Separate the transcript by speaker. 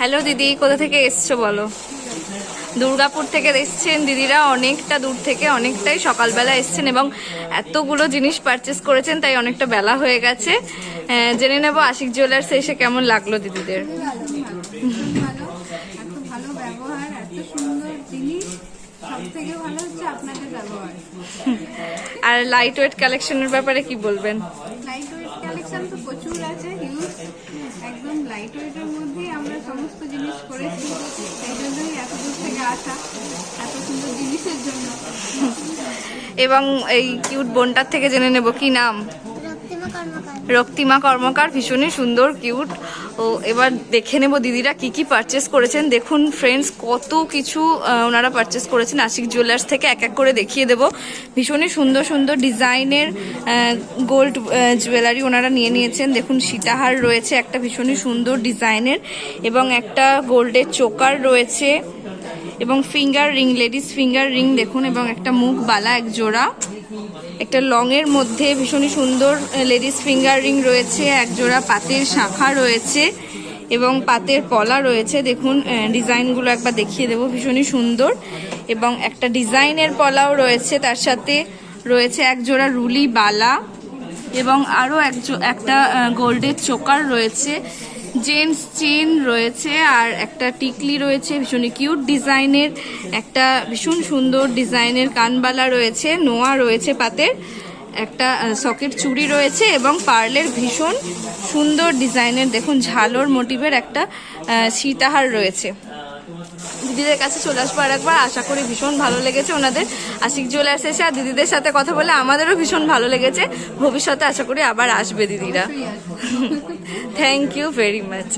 Speaker 1: Hello দিদি, কোথা থেকে এসছো বলো? দুর্গাপুর থেকে এসছেন দিদিরা, অনেকটা দূর থেকে, অনেকটাই সকালবেলা এসছেন এবং এতগুলো জিনিস পারচেস করেছেন, তাই অনেকটা বেলা হয়ে গেছে। জেনে নেব আশিক জুয়েলার্সে এসে কেমন লাগল দিদিদের। আর লাইট ওয়েট কালেকশনের ব্যাপারে কি বলবেন?
Speaker 2: তো প্রচুর আছে হিউজ একদম লাইট ওয়েটের মধ্যেই আমরা সমস্ত জিনিস করেছি। সেই জন্যই এত দূর থেকে আসা এত সুন্দর জিনিসের জন্য।
Speaker 1: এবং এই কিউট বোনটার থেকে জেনে নেব কি নাম?
Speaker 3: রক্তিমা কর্মকার,
Speaker 1: ভীষণই সুন্দর কিউট ও, এবার দেখে নেব দিদিরা কি কি পারচেস করেছেন। দেখুন ফ্রেন্ডস কত কিছু ওনারা পারচেস করেছেন। আশিক জুয়েলার্স থেকে এক এক করে দেখিয়ে দেব। ভীষণই সুন্দর সুন্দর ডিজাইনের গোল্ড জুয়েলারি ওনারা নিয়ে নিয়েছেন। দেখুন সীতাহার রয়েছে, একটা ভীষণই সুন্দর ডিজাইনের এবং একটা গোল্ডের চোকার রয়েছে এবং finger ring ladies finger ring দেখুন, এবং একটা মুখ বালা এক জোড়া একটা লং এর মধ্যে ভীষণই সুন্দর লেডিস ফিঙ্গার রিং রয়েছে এক জোড়া পাতের শাখা রয়েছে এবং পাতের পলা রয়েছে। দেখুন ডিজাইনগুলো একবার দেখিয়ে দেবো, ভীষণই সুন্দর এবং একটা ডিজাইনের পলাও রয়েছে, তার সাথে রয়েছে এক জোড়া রুলি বালা এবং আরও একজো, একটা গোল্ডের চোকার রয়েছে। জেন্টস চেন রয়েছে আর একটা টিকলি রয়েছে, ভীষণই কিউট ডিজাইনের। একটা ভীষণ সুন্দর ডিজাইনের কানবালা রয়েছে, নোয়া রয়েছে পাতের। একটা সকেট চুড়ি রয়েছে এবং পার্লের ভীষণ সুন্দর ডিজাইনের, দেখুন, ঝালর মোটিভের একটা সীতাহার রয়েছে। দিদিদের কাছে চলে আসব আর একবার আশা করি ভীষণ ভালো লেগেছে ওনাদের। আশিক জুয়েলার্স এসে আর দিদিদের সাথে কথা বলে আমাদেরও ভীষণ ভালো লেগেছে। ভবিষ্যতে আশা করি আবার আসবে দিদিরা। Thank you very much